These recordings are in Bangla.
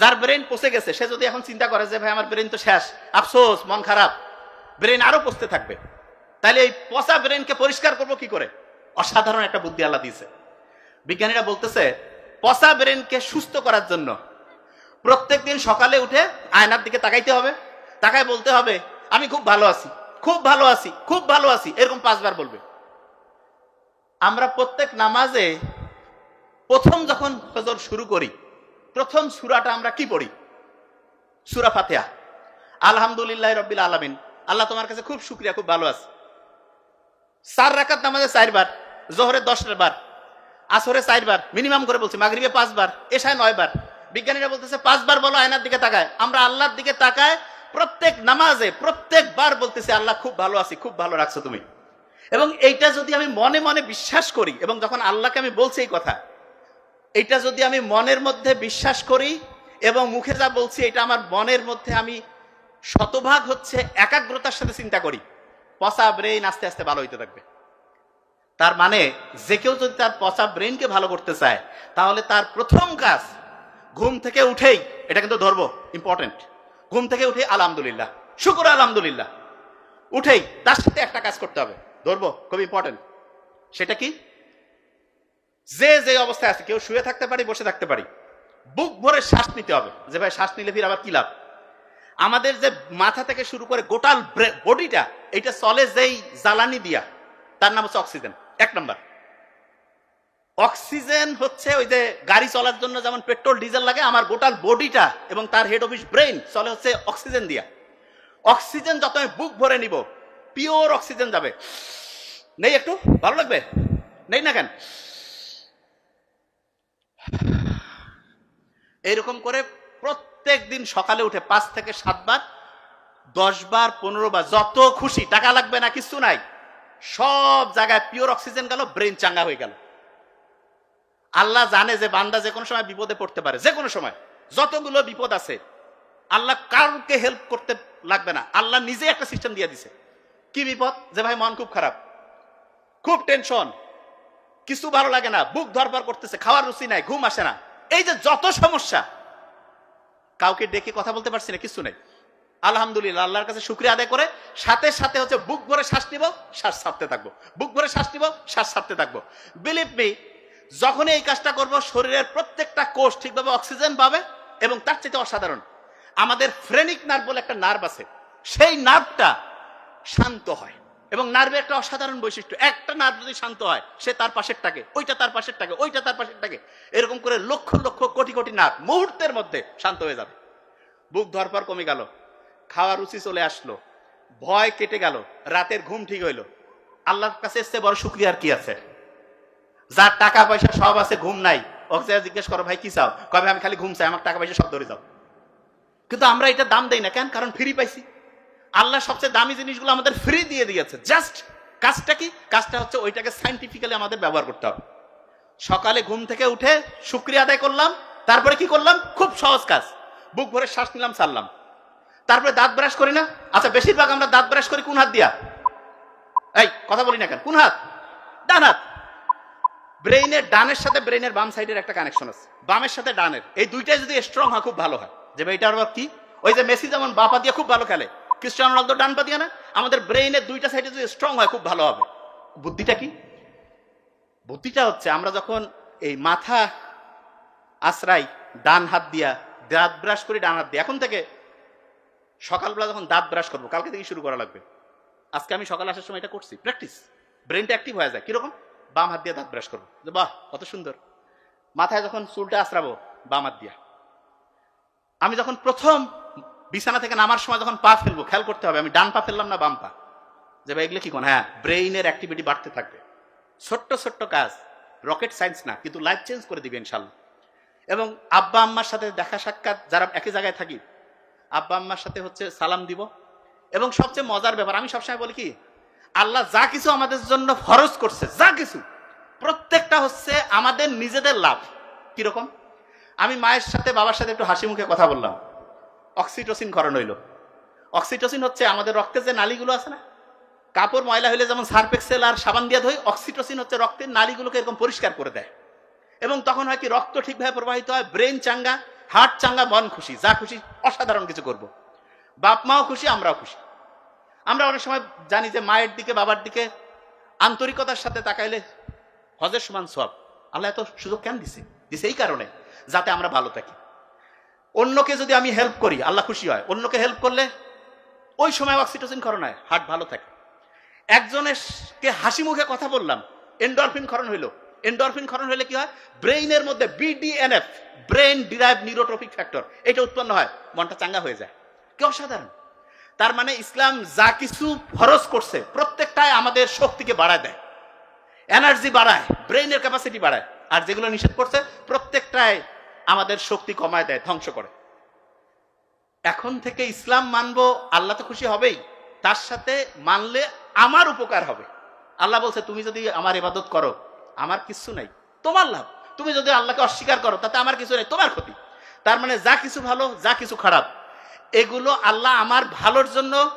যার ব্রেন পচে গেছে, সে যদি এখন চিন্তা করে যে, ভাই, আমার ব্রেন তো শেষ, আফসোস, মন খারাপ। ব্রেন আরও পচতে থাকবে। তাহলে এই পচা ব্রেনকে পরিষ্কার করব কি করে? অসাধারণ একটা বুদ্ধি আল্লাহ দিয়েছে। বিজ্ঞানীরা বলতেছে, পচা ব্রেনকে সুস্থ করার জন্য প্রত্যেক দিন সকালে উঠে আয়নার দিকে তাকাইতে হবে। তাকায় বলতে হবে, আমি খুব ভালো আছি, খুব ভালো আছি, খুব ভালো আছি। এরকম পাঁচবার বলবে। আমরা প্রত্যেক নামাজে প্রথম যখন ফজর শুরু করি প্রথম সুরাটা আমরা কি পড়ি? সুরা ফাতেহা। আলহামদুলিল্লাহ রব্বিল আলামিন। আল্লাহ তোমার কাছে খুব সুক্রিয়া খুব ভালো আছে। চার রাকাত নামাজে চারবার জোহরে দশটার বার আসরে চারবার মিনিমাম করে বলছি, মাগরিবে পাঁচবার এশায় নয়বার বিজ্ঞানীরা বলতেছে পাঁচবার বলো আয়নার দিকে তাকায়। আমরা আল্লাহর দিকে তাকায়, প্রত্যেক নামাজে প্রত্যেকবার বলতেছি, আল্লাহ, খুব ভালো আছি, খুব ভালো রাখছো তুমি। এবং এইটা যদি আমি মনে মনে বিশ্বাস করি, এবং যখন আল্লাহকে আমি বলছি এই কথা এটা যদি আমি মনের মধ্যে বিশ্বাস করি এবং মুখে যা বলছি, এটা আমার মনের মধ্যে আমি শতভাগ হচ্ছে একাগ্রতার সাথে চিন্তা করি। পচা ব্রেইন আস্তে আস্তে ভালো হইতে থাকবে। তার মানে যে কেউ যদি তার পচা ব্রেইনকে ভালো করতে চায়, তাহলে তার প্রথম কাজ ঘুম থেকে উঠেই, এটা কিন্তু ধরবো ইম্পর্টেন্ট ঘুম থেকে উঠে আলহামদুলিল্লাহ, শুকুর আলহামদুলিল্লাহ, উঠেই তার সাথে একটা কাজ করতে হবে। ধরবো খুব ইম্পর্টেন্ট সেটা কি? যে যে অবস্থায় আছে, কেউ শুয়ে থাকতে পারি, বসে থাকতে পারি। বুক ভরে শ্বাস নিতে হবে। যে ভাই, শ্বাস নিলে ফির আবার কি লাভ? আমাদের যে মাথা থেকে শুরু করে গোটাল বডিটা এটা চলে যেই জ্বালানি দিয়া, তার নাম হচ্ছে অক্সিজেন। এক নম্বর। অক্সিজেন হচ্ছে ওই যে গাড়ি চলার জন্য যেমন পেট্রোল, ডিজেল লাগে, আমার গোটাল বডিটা এবং তার হেড অফিস ব্রেন চলে হচ্ছে অক্সিজেন দিয়া। অক্সিজেন যত আমি বুক ভরে নিব পিওর অক্সিজেন যাবে। নেই একটু? ভালো লাগবে? নেই না কেন? এরকম করে প্রত্যেক দিন সকালে উঠে পাঁচ থেকে সাতবার দশ বার, পনেরো বার, যত খুশি, টাকা লাগবে না, কিছু নাই, সব জায়গায় পিওর অক্সিজেন গেল ব্রেন চাঙ্গা হয়ে গেল। আল্লাহ জানে যে বান্দা যে কোনো সময় বিপদে পড়তে পারে, যে কোনো সময়, যতগুলো বিপদ আছে, আল্লাহ কাউকে হেল্প করতে লাগবে না, আল্লাহ নিজে একটা সিস্টেম দিয়ে দিছে। কি বিপদ? যে ভাই মন খুব খারাপ, খুব টেনশন কিছু ভালো লাগে না, বুক ধরবার করতেছে, খাওয়ার রুচি নাই, ঘুম আসে না। এই যে যত সমস্যা, কাউকে ডেকে কথা বলতে পারছি না, কিছু নেই। আলহামদুলিল্লাহ, আল্লাহর কাছে শুক্রিয়া আদায় করে, সাথে সাথে হচ্ছে বুক ভরে শ্বাস নিব, শ্বাস ছাড়তে থাকব। বুক ভরে শ্বাস নিব, শ্বাস ছাড়তে থাকব। বিলিভ মি যখনই এই কাজটা করব, শরীরের প্রত্যেকটা কোষ ঠিকভাবে অক্সিজেন পাবে এবং তার চেয়ে অসাধারণ। আমাদের ফ্রেনিক নার্ভ বলে একটা নার্ভ আছে। সেই নার্ভটা শান্ত হয়। এবং নার্ভের একটা অসাধারণ বৈশিষ্ট্য। একটা নার্ভ যদি শান্ত হয়, সে তার পাশেরটাকে, ওইটা তার পাশেরটাকে, ওইটা তার পাশেরটাকে, এরকম করে লক্ষ লক্ষ কোটি কোটি নার্ভ মুহূর্তের মধ্যে শান্ত হয়ে যাবে। বুক ধরপর কমে গেল, খাওয়ার রুচি চলে আসলো, ভয় কেটে গেল, রাতের ঘুম ঠিক হইল। আল্লাহর কাছে এসছে বড় শুক্রিয়ার কি আছে? যার টাকা পয়সা সব আছে, ঘুম নাই। ওকে জিজ্ঞেস করো, ভাই, কি চাও? কবে আমি খালি ঘুম চাই, আমার টাকা পয়সা সব ধরে যাও। কিন্তু আমরা এটা দাম দেই না, কেন? কারণ ফ্রি পাইছি। আল্লাহ সবচেয়ে দামি জিনিসগুলো আমাদের ফ্রি দিয়ে দিয়েছে। জাস্ট কাজটা কি? কাজটা হচ্ছে ওইটাকে সাইন্টিফিক্যালি আমাদের ব্যবহার করতে হবে। সকালে ঘুম থেকে উঠে শুক্রিয়া আদায় করলাম, তারপরে কি করলাম? খুব সহজ কাজ। বুক ভরে শ্বাস নিলাম ছাড়লাম তারপরে দাঁত ব্রাশ করি না? আচ্ছা বেশিরভাগ আমরা দাঁত ব্রাশ করি কোন হাত দিয়া? এই, কথা বলি না কেন? কোন হাত? ডান হাত। ব্রেইনের, ডানের সাথে ব্রেইনের বাম সাইডের একটা কানেকশন আছে। বামের সাথে ডানের। এই দুইটাই যদি স্ট্রং হয়, খুব ভালো হয়। যে এটার আবার কি? ওই যে মেসি যেমন বাপা দিয়ে খুব ভালো খেলে ক্রিস্টিয়ানো রোনালদো ডান পা দিয়ে না, আমাদের ব্রেইনের দুইটা সাইডে যদি স্ট্রং হয়, খুব ভালো হবে। বুদ্ধিটা কি? বুদ্ধিটা হচ্ছে আমরা যখন এই মাথা আশ্রাই ডান হাত দিয়া দাঁত ব্রাশ করি, ডান হাত দিয়ে। এখন থেকে সকালবেলা যখন দাঁত ব্রাশ করব, কালকে থেকে শুরু করা লাগবে। আজকে আমি সকালে আসার সময় এটা করছি। প্র্যাকটিস ব্রেনটা অ্যাক্টিভ হয়ে যায়। কীরকম? বাম হাত দিয়ে দাঁত ব্রাশ করব। যে বাহ, কত সুন্দর। মাথায় যখন চুলটা আশ্রাবো, বাম হাত দিয়া। আমি যখন প্রথম বিছানা থেকে নামার সময় যখন পা ফেলব, খেয়াল করতে হবে, আমি ডান পা ফেললাম না বাম পা? যে ভাই, এগুলো কি কোন? হ্যাঁ ব্রেইনের অ্যাক্টিভিটি বাড়তে থাকবে। ছোট্ট ছোট্ট কাজ, রকেট সায়েন্স না, কিন্তু লাইফ চেঞ্জ করে দিবে ইনশাল্লাহ এবং আব্বা আম্মার সাথে দেখা সাক্ষাৎ, যারা একই জায়গায় থাকি, আব্বা আম্মার সাথে হচ্ছে সালাম দিব। এবং সবচেয়ে মজার ব্যাপার, আমি সবসময় বলি কি, আল্লাহ যা কিছু আমাদের জন্য ফরজ করছে, যা কিছু, প্রত্যেকটা হচ্ছে আমাদের নিজেদের লাভ। কীরকম? আমি মায়ের সাথে বাবার সাথে একটু হাসি মুখে কথা বললাম। অক্সিটোসিন খরণ হইল অক্সিটোসিন হচ্ছে আমাদের রক্তের যে নালীগুলো আছে না? কাপড়, ময়লা হইলে যেমন সার্ফেক্সেল আর সাবান দিয়ে ধুই, অক্সিটোসিন হচ্ছে রক্তের নালীগুলোকে এরকম পরিষ্কার করে দেয়। এবং তখন হয় কি, রক্ত ঠিকভাবে প্রবাহিত হয়, ব্রেন চাঙ্গা হাট চাঙ্গা, মন খুশি, যা খুশি, অসাধারণ কিছু করব। বাপ মাও খুশি, আমরাও খুশি। আমরা অনেক সময় জানি যে মায়ের দিকে, বাবার দিকে আন্তরিকতার সাথে তাকাইলে হজের সমান সব আল্লাহ এত সুযোগ কেন দিছে? দিছে এই কারণে, যাতে আমরা ভালো থাকি। অন্যকে যদি আমি হেল্প করি, আল্লাহ খুশি হয়, অন্যকে হেল্প করলে ওই সময় অক্সিটোসিন খরণায় হার্ট ভালো থাকে। একজনের কে হাসি মুখে কথা বললাম এন্ডরফিন ক্ষরণ হইল। এন্ডরফিন ক্ষরণ হইলে কি হয়? ব্রেইনের মধ্যে BDNF brain derive neurotrophic factor এটা উৎপন্ন হয়, মনটা চাঙ্গা হয়ে যায়। কি অসাধারণ! তার মানে ইসলাম যা কিছু ফরজ করছে, প্রত্যেকটাই আমাদের শক্তিকে বাড়ায় দেয়। এনার্জি বাড়ায় ব্রেইনের ক্যাপাসিটি বাড়ায়। আর যেগুলো নিষেধ করছে, প্রত্যেকটাই আমাদের শক্তি কমায় দেয়, ধ্বংস করে। এখন থেকে ইসলাম মানবো, আল্লাহ তো খুশি হবেই। তার সাথে মানলে আমার উপকার হবে। আল্লাহ বলছে, তুমি যদি আমার ইবাদত করো, আমার কিছু নাই, তোমার লাভ। তুমি যদি আল্লাহকে অস্বীকার করো, তাতে আমার কিছু নেই, তোমার ক্ষতি। তার মানে যা কিছু ভালো, যা কিছু খারাপ, এগুলো আল্লাহ আমার ভালোর জন্য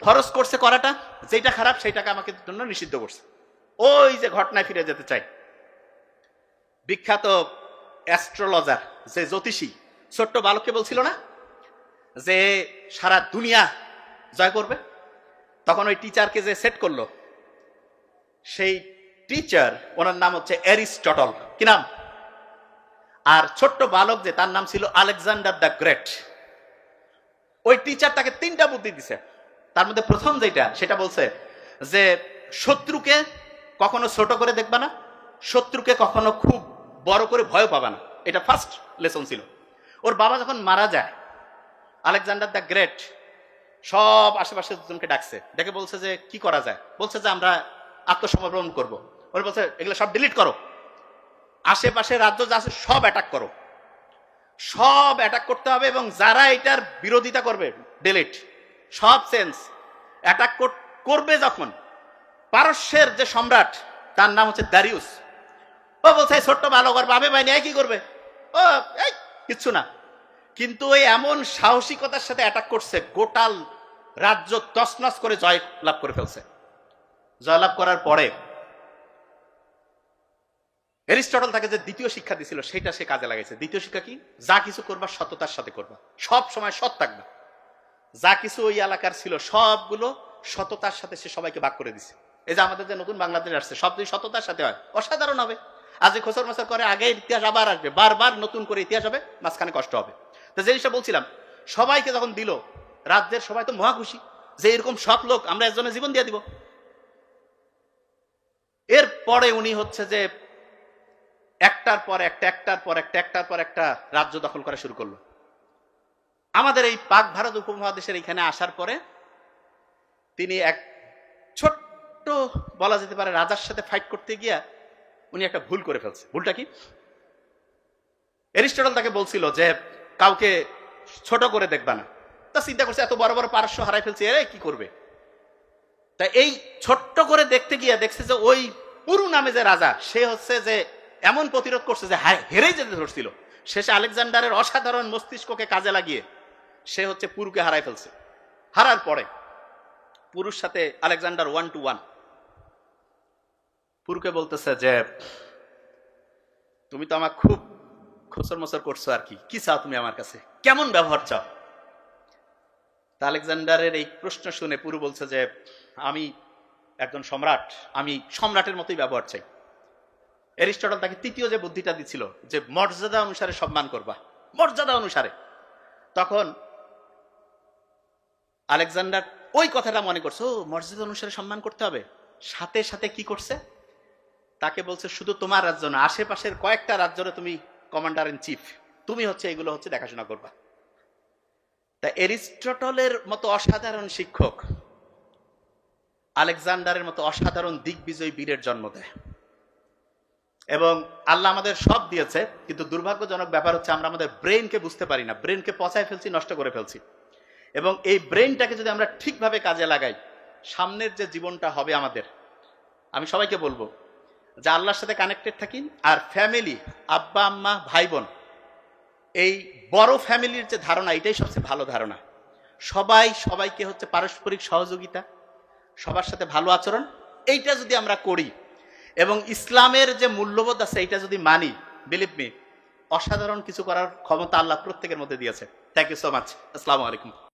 ফরজ করছে করাটা। যেটা খারাপ সেটাকে আমাকে জন্য নিষিদ্ধ করছে। ওই যে ঘটনায় ফিরে যেতে চাই। বিখ্যাত অ্যাস্ট্রোলজার যে জ্যোতিষী, ছোট্ট বালককে বলছিল না? যে সারা দুনিয়া জয় করবে? তখন ওই টিচারকে যে সেট করল, সেই টিচার ওনার নাম হচ্ছে অ্যারিস্টটল। কি নাম? আর ছোট্ট বালক যে, তার নাম ছিল আলেকজান্ডার দ্য গ্রেট। ওই টিচার তাকে তিনটা বুদ্ধি দিছে। তার মধ্যে প্রথম যেটা, সেটা বলছে যে, শত্রুকে কখনো ছোট করে দেখবা না, শত্রুকে কখনো খুব বড় করে ভয় পাবা না। এটা ফার্স্ট লেসন ছিল। ওর বাবা যখন মারা যায়, আলেকজান্ডার দ্য গ্রেট, সব আশেপাশের জনকে ডাকছে। ডেকে বলছে যে, কি করা যায়? বলছে যে, আমরা আত্মসমর্পণ করব। ওরা বলছে, এগুলো সব ডিলিট করো। আশেপাশে রাজ্য যা আছে সব অ্যাটাক করো। সব অ্যাটাক করতে হবে এবং যারা এটার বিরোধিতা করবে ডিলিট সব সেন্স অ্যাটাক করবে যখন, পারস্যের যে সম্রাট, তার নাম হচ্ছে দারিউস ও বলছে ছোট্ট ভালো করবে আমি বাইনি কি করবে? ও, এই, কিচ্ছু না। কিন্তু ওই এমন সাহসিকতার সাথে অ্যাটাক করছে, গোটাল রাজ্য তসনস করে জয় লাভ করে ফেলছে। জয়লাভ করার পরে অ্যারিস্টটল তাকে যে দ্বিতীয় শিক্ষা দিছিল, সেটা সে কাজে লাগাইছে। দ্বিতীয় শিক্ষা কি? যা কিছু করবা, সততার সাথে করবা। সব সময় সৎ থাকবা। যা কিছু ওই এলাকার ছিল, সবগুলো সততার সাথে সে সবাইকে ভাগ করে দিছে। এই যে আমাদের যে নতুন বাংলাদেশ আসছে, সব যদি সততার সাথে হয়, অসাধারণ হবে। আজ এই খোসর মাসর করে আগে ইতিহাস আবার আসবে। বারবার নতুন করে ইতিহাস হবে, মাঝখানে কষ্ট হবে। তো যে জিনিসটা বলছিলাম, সবাইকে যখন দিল, রাজ্যের সবাই তো মহা খুশি যে এরকম সৎ লোক, আমরা একজনের জীবন দিয়ে দিব। এরপরে উনি হচ্ছে যে একটার পর একটা, একটার পর একটা, একটার পর একটা রাজ্য দখল করা শুরু করল। আমাদের এই পাক ভারত উপমহাদেশের এখানে আসার পরে তিনি এক ছোট্ট, বলা যেতে পারে, রাজার সাথে ফাইট করতে গিয়া উনি একটা ভুল করে ফেলছে। ভুলটা কি? এরিস্টটল তাকে বলছিল যে, কাউকে ছোট করে দেখবা না। তা চিন্তা করছে, এত বড় বড় পারস্য হারাই ফেলছে এরে কি করবে? তা এই ছোট্ট করে দেখতে গিয়ে দেখছে যে, ওই পুরু নামে যে রাজা, সে হচ্ছে যে এমন প্রতিরোধ করছে যে হেরেই যেতে ধরছিল। শেষে আলেকজান্ডারের অসাধারণ মস্তিষ্ককে কাজে লাগিয়ে সে হচ্ছে পুরুকে হারাই ফেলছে। হারার পরে পুরুর সাথে আলেকজান্ডার ওয়ান টু ওয়ান পুরুকে বলতেছে যে, তুমি তো আমার খুব খসর মসর করছ আর কি। কি চাও তুমি আমার কাছে? কেমন ব্যবহার চাও? তা আলেকজান্ডারের এই প্রশ্ন শুনে পুরু বলছে যে, আমি একজন সম্রাট। আমি সম্রাটের মতোই ব্যবহার চাই। এরিস্টটল তাকে তৃতীয় যে বুদ্ধিটা দিছিল, যে মর্যাদা অনুসারে সম্মান করবা, মর্যাদা অনুসারে। তখন আলেকজান্ডার ওই কথাটা মনে করছে মর্যাদা অনুসারে সম্মান করতে হবে। সাথে সাথে কি করছে? তাকে বলছে, শুধু তোমার রাজ্য না, আশেপাশের কয়েকটা রাজ্যরে তুমি কমান্ডার ইন চিফ তুমি হচ্ছে, এগুলো হচ্ছে দেখাশোনা করবা। তা এরিস্টটলের মতো অসাধারণ শিক্ষক আলেকজান্ডারের মতো অসাধারণ দিগ্বিজয়ী বীরের জন্ম দেয়। এবং আল্লাহ আমাদের সব দিয়েছে, কিন্তু দুর্ভাগ্যজনক ব্যাপার হচ্ছে, আমরা আমাদের ব্রেনকে বুঝতে পারি না ব্রেনকে পচায় ফেলছি, নষ্ট করে ফেলছি। এবং এই ব্রেনটাকে যদি আমরা ঠিকভাবে কাজে লাগাই, সামনের যে জীবনটা হবে আমাদের, আমি সবাইকে বলব যে আল্লাহর সাথে কানেক্টেড থাকি আর ফ্যামিলি আব্বা, আম্মা ভাই বোন এই বড় ফ্যামিলির যে ধারণা, এটাই সবচেয়ে ভালো ধারণা। সবাই সবাইকে হচ্ছে পারস্পরিক সহযোগিতা, সবার সাথে ভালো আচরণ, এইটা যদি আমরা করি এবং ইসলামের যে মূল্যবোধ আছে, এইটা যদি মানি বিলিভ মি অসাধারণ কিছু করার ক্ষমতা আল্লাহ প্রত্যেকের মধ্যে দিয়েছে। থ্যাংক ইউ সো মাচ আসসালামু আলাইকুম।